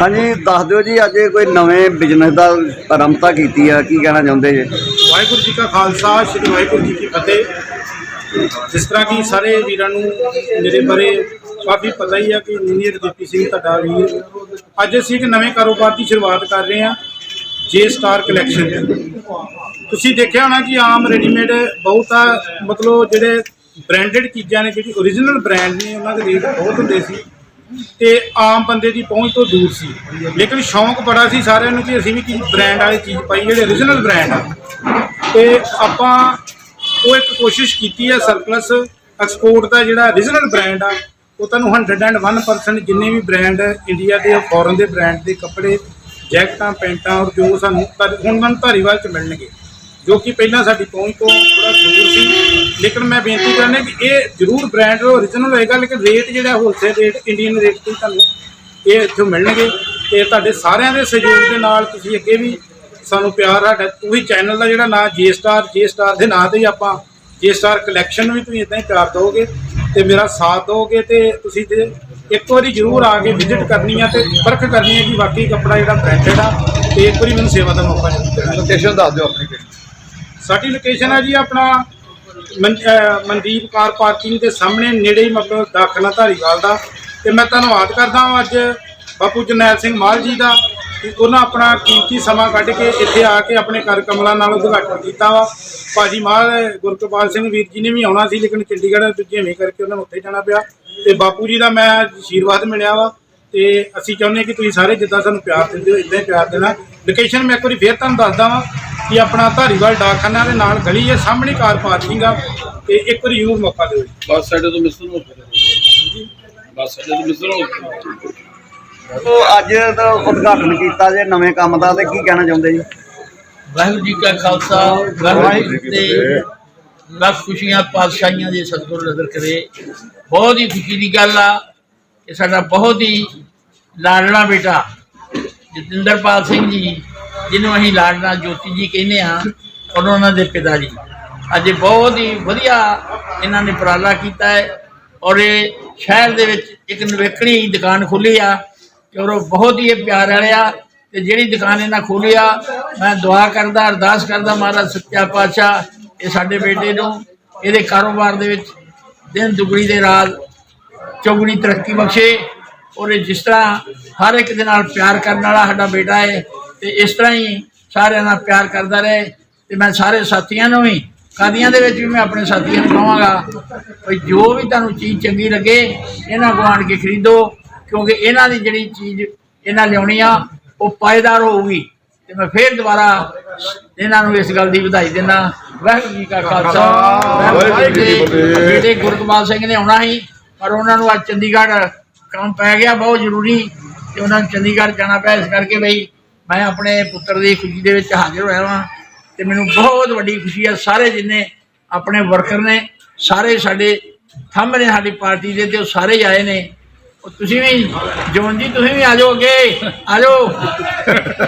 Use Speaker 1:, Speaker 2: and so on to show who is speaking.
Speaker 1: ਹਾਂਜੀ, ਦੱਸ ਦਿਓ ਜੀ, ਅੱਜ ਕੋਈ ਨਵੇਂ ਬਿਜ਼ਨਸ ਦਾ ਆਰੰਭਤਾ ਕੀਤੀ ਆ, ਕੀ ਕਹਿਣਾ ਚਾਹੁੰਦੇ ਜੀ?
Speaker 2: ਵਾਹਿਗੁਰੂ ਜੀ ਕਾ ਖਾਲਸਾ, ਸ੍ਰੀ ਵਾਹਿਗੁਰੂ ਜੀ ਕੀ ਫਤਿਹ। ਜਿਸ ਤਰ੍ਹਾਂ ਕਿ ਸਾਰੇ ਵੀਰਾਂ ਨੂੰ, ਮੇਰੇ ਬਾਰੇ ਕਾਫੀ ਪਤਾ ਹੀ ਆ ਕਿ ਇੰਜੀਨੀਅਰ ਦੀਪੀ ਸਿੰਘ ਤੁਹਾਡਾ ਵੀਰ ਅੱਜ ਅਸੀਂ ਇੱਕ ਨਵੇਂ ਕਾਰੋਬਾਰ ਦੀ ਸ਼ੁਰੂਆਤ ਕਰ ਰਹੇ ਹਾਂ ਜੇ ਸਟਾਰ ਕਲੈਕਸ਼ਨ ਤੁਸੀਂ ਦੇਖਿਆ ਹੋਣਾ ਕਿ ਆਮ ਰੈਡੀਮੇਡ ਬਹੁਤਾ ਮਤਲਬ ਜਿਹੜੇ ਬ੍ਰਾਂਡਡ ਚੀਜ਼ਾਂ ਨੇ, ਜਿਹੜੀ ਓਰੀਜਨਲ ਬ੍ਰਾਂਡ ਨੇ, ਉਹਨਾਂ ਦੇ ਰੇਟ ਬਹੁਤ ਹੁੰਦੇ ਸੀ। ਤੇ ਆਮ ਬੰਦੇ ਦੀ ਪਹੁੰਚ ਤੋਂ ਦੂਰ ਸੀ। ਲੇਕਿਨ ਸ਼ੌਂਕ ਬੜਾ ਸੀ ਸਾਰਿਆਂ ਨੂੰ ਕਿ ਅਸੀਂ ਵੀ ਕੀ ਬ੍ਰਾਂਡ ਵਾਲੀ ਚੀਜ਼ ਪਾਈ, ਜਿਹੜੇ ਓਰੀਜਨਲ ਬ੍ਰਾਂਡ ਆ। ਤੇ ਆਪਾਂ ਉਹ ਇੱਕ ਕੋਸ਼ਿਸ਼ ਕੀਤੀ ਹੈ ਸਰਪਲਸ ਐਕਸਪੋਰਟ ਦਾ ਜਿਹੜਾ ਓਰੀਜਨਲ ਬ੍ਰਾਂਡ ਆ, ਉਹ ਤੁਹਾਨੂੰ 101% ਜਿੰਨੇ ਵੀ ਬ੍ਰਾਂਡ ਇੰਡੀਆ ਦੇ ਫੋਰਨ ਦੇ ਬ੍ਰਾਂਡ ਦੇ ਕੱਪੜੇ, ਜੈਕਟਾਂ, ਪੈਂਟਾਂ ਔਰ ਜੋ ਸਾਨੂੰ ਹੁਣ ਮੈਨੂੰ ਧਾਰੀਵਾਲ ਚ ਮਿਲਣਗੇ। ਜੋ ਕਿ ਪਹਿਲਾਂ ਸਾਡੀ ਪਹੁੰਚ ਤੋਂ ਥੋੜਾ ਦੂਰ ਸੀ। ਲੇਕਿਨ ਮੈਂ ਬੇਨਤੀ ਕਰਨਾ ਕਿ ਇਹ ਜ਼ਰੂਰ ਬ੍ਰਾਂਡ ਓਰੀਜਨਲ ਹੋਏਗਾ, ਲੇਕਿਨ ਰੇਟ ਜਿਹੜਾ ਹੋਲਸੇਲ ਰੇਟ ਇੰਡੀਅਨ ਰੇਟ ਤੇ ਤੁਹਾਨੂੰ ਇਹ ਇੱਥੋਂ ਮਿਲਣਗੇ। ਤੇ ਤੁਹਾਡੇ ਸਾਰਿਆਂ ਦੇ ਸਹਿਯੋਗ ਦੇ ਨਾਲ ਤੁਸੀਂ ਅੱਗੇ ਵੀ ਸਾਨੂੰ ਪਿਆਰ ਸਾਡਾ ਤੁਸੀਂ ਚੈਨਲ ਦਾ ਜਿਹੜਾ ਨਾਂ ਜੇ ਸਟਾਰ ਜੇ ਸਟਾਰ ਦੇ ਨਾਂ ਤੇ ਹੀ ਆਪਾਂ ਜੇ ਸਟਾਰ ਕਲੈਕਸ਼ਨ ਵੀ ਤੁਸੀਂ ਇਦਾਂ ਹੀ ਪਿਆਰ ਦਿਓਗੇ। ਤੇ ਮੇਰਾ ਸਾਥ ਦਿਓਗੇ ਤੇ ਤੁਸੀਂ ਤੇ ਇੱਕ ਵਾਰੀ ਜ਼ਰੂਰ ਆ ਕੇ ਵਿਜ਼ਿਟ ਕਰਨੀ ਆ ਤੇ ਪਰਖ ਕਰਨੀ ਹੈ ਕਿ ਵਾਕਈ ਕੱਪੜਾ ਜਿਹੜਾ ਬ੍ਰਾਂਡਡ ਆ, ਤੇ ਇੱਕ ਵਾਰੀ ਮੈਨੂੰ ਸੇਵਾ ਦਾ ਮੌਕਾ ਜ਼ਰੂਰ ਦੇਣਾ।
Speaker 1: ਲੋਕੇਸ਼ਨ ਦੱਸ ਦਿਓ ਆਪਣੀ
Speaker 2: ਸਾਡੀ ਲੋਕੇਸ਼ਨ ਹੈ ਜੀ ਆਪਣਾ ਮਨ- ਮਨਦੀਪ ਕਾਰ ਪਾਰਕਿੰਗ ਦੇ ਸਾਹਮਣੇ, ਨੇੜੇ ਹੀ ਮਤਲਬ ਦਾਖਲਾ ਧਾਰੀਵਾਲ ਦਾ। ਤੇ ਮੈਂ ਧੰਨਵਾਦ ਕਰਦਾ ਹਾਂ ਅੱਜ ਬਾਪੂ ਜਰਨੈਲ ਸਿੰਘ ਮਾਲ ਜੀ ਦਾ ਕਿ ਉਹਨਾਂ ਆਪਣਾ ਕੀਮਤੀ ਸਮਾਂ ਕੱਢ ਕੇ ਇੱਥੇ ਆ ਕੇ ਆਪਣੇ ਕਰ ਕਮਲਾਂ ਨਾਲ ਉਦਘਾਟਨ ਕੀਤਾ ਵਾ। ਭਾਜੀ ਮਾਲ, ਗੁਰਕਪਾਲ ਸਿੰਘ ਵੀਰ ਜੀ ਨੇ ਵੀ ਆਉਣਾ ਸੀ, ਲੇਕਿਨ ਚੰਡੀਗੜ੍ਹ ਦੂਜੇਵੇਂ ਕਰਕੇ ਉਹਨਾਂ ਨੂੰ ਉੱਥੇ ਜਾਣਾ ਪਿਆ। ਤੇ ਬਾਪੂ ਜੀ ਦਾ ਮੈਂ ਆਸ਼ੀਰਵਾਦ ਮਿਲਿਆ ਵਾ। ਤੇ ਅਸੀਂ ਚਾਹੁੰਦੇ ਹਾਂ ਕਿ ਤੁਸੀਂ ਸਾਰੇ ਜਿੱਦਾਂ ਸਾਨੂੰ ਪਿਆਰ ਦਿੰਦੇ ਹੋ ਇਦਾਂ ਹੀ ਪਿਆਰ ਦੇਣਾ। ਲੋਕੇਸ਼ਨ ਮੈਂ ਇੱਕ ਵਾਰੀ ਫੇਰ ਤੁਹਾਨੂੰ ਦੱਸਦਾ ਵਾਂ। ਕਿ ਆਪਣਾ ਧਾਰੀਵਾਲ ਡਾਕਖਾਨਾ ਦੇ ਨਾਲ ਗਲੀ ਹੈ ਸਾਹਮਣੇ ਕਾਰ ਪਾਰਕਿੰਗ ਆ ਤੇ ਇੱਕ ਵਾਰੀ ਜ਼ਰੂਰ ਮੌਕਾ ਦਿਓ ਜੀ।
Speaker 3: ਬੱਸ ਸਾਡੇ ਤੋਂ ਮਿਸਰ ਹੋ ਬੱਸ ਸਾਡੇ ਤੋਂ ਮਿਸਰ ਹੋ
Speaker 1: ਉਹ ਅੱਜ ਦਾ ਉਦਘਾਟਨ ਕੀਤਾ ਜੇ ਨਵੇਂ ਕੰਮ ਦਾ ਤੇ ਕੀ ਕਹਿਣਾ ਚਾਹੁੰਦੇ ਜੀ?
Speaker 4: ਵਾਹਿਗੁਰੂ ਜੀ ਕਾ ਖਾਲਸਾ ਵਾਹਿਗੁਰੂ ਫਤਿਹ। ਲੱਖ ਖੁਸ਼ੀਆਂ ਪਾਤਸ਼ਾਹੀਆਂ ਦੇ ਸਤਿਗੁਰ ਨਜ਼ਰ ਕਰੇ। ਬਹੁਤ ਹੀ ਖੁਸ਼ੀ ਦੀ ਗੱਲ ਆ ਕਿ ਸਾਡਾ ਬਹੁਤ ਹੀ ਲਾਡਲਾ ਬੇਟਾ ਜਤਿੰਦਰਪਾਲ ਸਿੰਘ ਜੀ ਜਿਹਨੂੰ ਅਸੀਂ ਲਾਡਲਾ ਜੋਤੀ ਜੀ ਕਹਿੰਦੇ ਆ ਔਰ ਉਹਨਾਂ ਦੇ ਪਿਤਾ ਜੀ। ਅੱਜ ਬਹੁਤ ਹੀ ਵਧੀਆ ਇਹਨਾਂ ਨੇ ਉਪਰਾਲਾ ਕੀਤਾ ਹੈ ਔਰ ਇਹ ਸ਼ਹਿਰ ਦੇ ਵਿੱਚ ਇੱਕ ਨਵੇਕੜੀ ਦੁਕਾਨ ਖੁੱਲੀ ਆ ਕਿ ਔਰ ਉਹ ਬਹੁਤ ਹੀ ਇਹ ਪਿਆਰ ਵਾਲਿਆ ਤੇ ਜਿਹੜੀ ਦੁਕਾਨ ਇਹਨਾਂ ਖੋਲ੍ਹੀ ਆ, ਮੈਂ ਦੁਆ ਕਰਦਾ, ਅਰਦਾਸ ਕਰਦਾ ਮਹਾਰਾਜ ਸੱਚਾ ਪਾਤਸ਼ਾਹ ਇਹ ਸਾਡੇ ਬੇਟੇ ਨੂੰ, ਇਹਦੇ ਕਾਰੋਬਾਰ ਦੇ ਵਿੱਚ ਦਿਨ ਦੁਗਣੀ ਦੇ ਰਾਤ ਚੌਗੁਣੀ ਤਰੱਕੀ ਬਖਸ਼ੇ ਔਰ ਇਹ ਜਿਸ ਤਰ੍ਹਾਂ ਹਰ ਇੱਕ ਦੇ ਨਾਲ ਪਿਆਰ ਕਰਨ ਵਾਲਾ ਸਾਡਾ ਬੇਟਾ ਹੈ ਤੇ ਇਸ ਤਰ੍ਹਾਂ ਹੀ ਸਾਰਿਆਂ ਨਾਲ ਪਿਆਰ ਕਰਦਾ ਰਹੇ ਤੇ ਮੈਂ ਸਾਰੇ ਸਾਥੀਆਂ ਨੂੰ ਵੀ ਕਾਦੀਆਂ ਦੇ ਵਿੱਚ ਵੀ ਮੈਂ ਆਪਣੇ ਸਾਥੀਆਂ ਨੂੰ ਕਹਾਂਗਾ ਵੀ ਜੋ ਵੀ ਤੁਹਾਨੂੰ ਚੀਜ਼ ਚੰਗੀ ਲੱਗੇ ਇਹਨਾਂ ਕੋਲ ਆਣ ਕੇ ਖਰੀਦੋ ਕਿਉਂਕਿ ਇਹਨਾਂ ਦੀ ਜਿਹੜੀ ਚੀਜ਼ ਇਹਨਾਂ ਲਿਆਉਣੀ ਆ ਉਹ ਪਾਇਦਾਰ ਹੋਊਗੀ। ਤੇ ਮੈਂ ਫੇਰ ਦੁਬਾਰਾ ਇਹਨਾਂ ਨੂੰ ਇਸ ਗੱਲ ਦੀ ਵਧਾਈ ਦਿੰਦਾ। ਵਾਹਿਗੁਰੂ ਜੀ ਕਾ ਖਾਲਸਾ ਵਾਹਿਗੁਰੂ ਜੀ ਕੀ ਫਤਿਹ। ਬੇਟੇ ਗੁਰਕਮਾਲ ਸਿੰਘ ਨੇ ਆਉਣਾ ਸੀ ਪਰ ਉਹਨਾਂ ਨੂੰ ਅੱਜ ਚੰਡੀਗੜ੍ਹ ਕੰਮ ਪੈ ਗਿਆ ਬਹੁਤ ਜ਼ਰੂਰੀ ਤੇ ਉਹਨਾਂ ਨੂੰ ਚੰਡੀਗੜ੍ਹ ਜਾਣਾ ਪਿਆ ਇਸ ਕਰਕੇ ਬਈ ਮੈਂ ਆਪਣੇ ਪੁੱਤਰ ਦੀ ਖੁਸ਼ੀ ਦੇ ਵਿੱਚ ਹਾਜ਼ਰ ਹੋਇਆ ਵਾਂ ਤੇ ਮੈਨੂੰ ਬਹੁਤ ਵੱਡੀ ਖੁਸ਼ੀ ਹੈ ਸਾਰੇ ਜਿੰਨੇ ਆਪਣੇ ਵਰਕਰ ਨੇ, ਸਾਰੇ ਸਾਡੇ ਥੰਮ ਨੇ ਸਾਡੀ ਪਾਰਟੀ ਦੇ ਤੇ ਉਹ ਸਾਰੇ ਆਏ ਨੇ। ਉਹ ਤੁਸੀਂ ਵੀ ਜਵਨ ਜੀ, ਤੁਸੀਂ ਵੀ ਆ ਜਾਓ ਅੱਗੇ, ਆ ਜਾਓ।